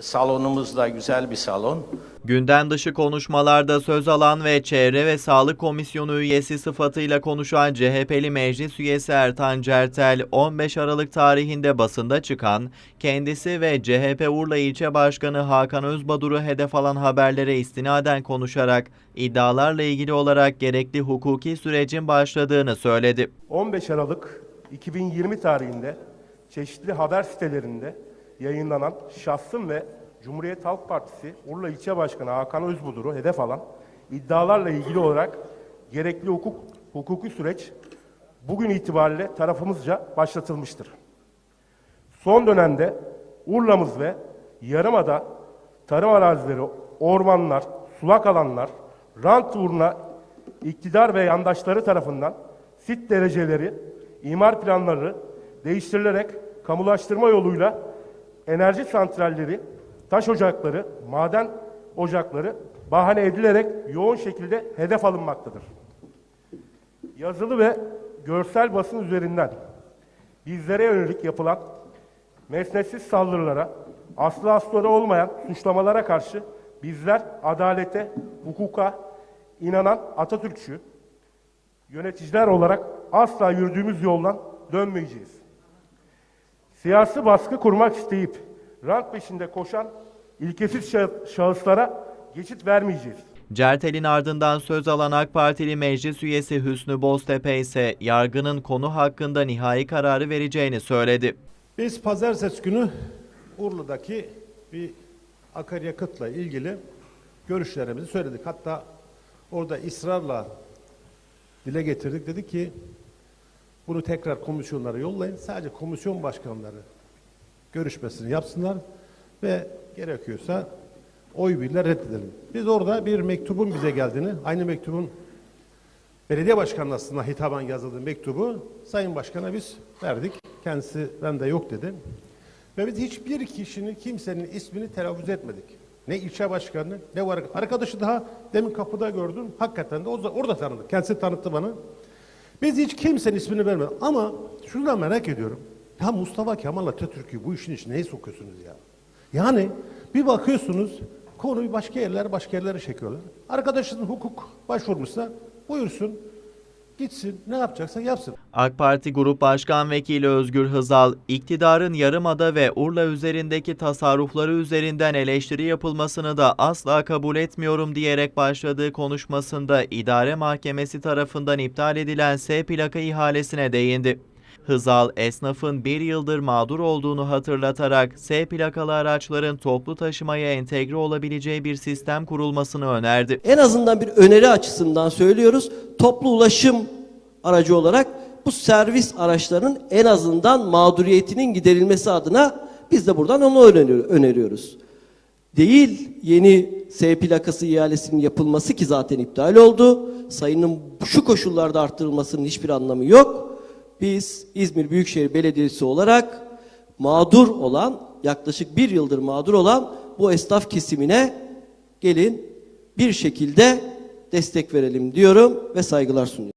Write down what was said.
Salonumuz da güzel bir salon. Günden dışı konuşmalarda söz alan ve Çevre ve Sağlık Komisyonu üyesi sıfatıyla konuşan CHP'li meclis üyesi Ertan Certel, 15 Aralık tarihinde basında çıkan, kendisi ve CHP Urla İlçe Başkanı Hakan Özbadur'u hedef alan haberlere istinaden konuşarak iddialarla ilgili olarak gerekli hukuki sürecin başladığını söyledi. 15 Aralık 2020 tarihinde çeşitli haber sitelerinde yayınlanan şahsım ve Cumhuriyet Halk Partisi Urla İlçe Başkanı Hakan Özbudur'u hedef alan iddialarla ilgili olarak gerekli hukuk hukuki süreç bugün itibariyle tarafımızca başlatılmıştır. Son dönemde Urla'mız ve Yarımada tarım arazileri, ormanlar, sulak alanlar, rant uğruna iktidar ve yandaşları tarafından sit dereceleri, imar planları değiştirilerek kamulaştırma yoluyla enerji santralleri, taş ocakları, maden ocakları bahane edilerek yoğun şekilde hedef alınmaktadır. Yazılı ve görsel basın üzerinden bizlere yönelik yapılan mesnetsiz saldırılara, aslı astarı olmayan suçlamalara karşı bizler adalete, hukuka inanan Atatürkçü yöneticiler olarak asla yürüdüğümüz yoldan dönmeyeceğiz. Siyasi baskı kurmak isteyip rant peşinde koşan ilkesiz şah- şahıslara geçit vermeyeceğiz. Certel'in ardından söz alan AK Partili meclis üyesi Hüsnü Boztepe ise yargının konu hakkında nihai kararı vereceğini söyledi. Biz pazartesi günü Urla'daki bir akaryakıtla ilgili görüşlerimizi söyledik. Hatta orada ısrarla dile getirdik. Dedi ki bunu tekrar komisyonlara yollayın. Sadece komisyon başkanları görüşmesini yapsınlar ve gerekiyorsa oy birle reddedelim. Biz orada bir mektubun bize geldiğini, aynı mektubun belediye başkanlığına hitaben yazıldığı mektubu Sayın Başkan'a biz verdik. Kendisi bende yok dedi. Ve biz hiçbir kişinin, kimsenin ismini telaffuz etmedik. Ne ilçe başkanı, ne var. Arkadaşı daha demin kapıda gördüm. Hakikaten de orada, orada tanıdık. Kendisi tanıttı bana. Biz hiç kimsenin ismini vermedik. Ama şunu da merak ediyorum. Ya Mustafa Kemal Atatürk'ü bu işin içine sokuyorsunuz ya? Yani bir bakıyorsunuz konuyu başka yerler başka yerlere çekiyorlar. Arkadaşının hukuk başvurmuşsa buyursun gitsin ne yapacaksa yapsın. AK Parti Grup Başkan Vekili Özgür Hızal, iktidarın Yarımada ve Urla üzerindeki tasarrufları üzerinden eleştiri yapılmasını da asla kabul etmiyorum diyerek başladığı konuşmasında idare mahkemesi tarafından iptal edilen S plaka ihalesine değindi. Hızal, esnafın bir yıldır mağdur olduğunu hatırlatarak S plakalı araçların toplu taşımaya entegre olabileceği bir sistem kurulmasını önerdi. En azından bir öneri açısından söylüyoruz. Toplu ulaşım aracı olarak bu servis araçlarının en azından mağduriyetinin giderilmesi adına biz de buradan onu öneriyor- öneriyoruz. Değil yeni S plakası ihalesinin yapılması ki zaten iptal oldu. Sayının şu koşullarda arttırılmasının hiçbir anlamı yok. Biz İzmir Büyükşehir Belediyesi olarak mağdur olan, yaklaşık bir yıldır mağdur olan bu esnaf kesimine gelin bir şekilde destek verelim diyorum ve saygılar sunuyorum.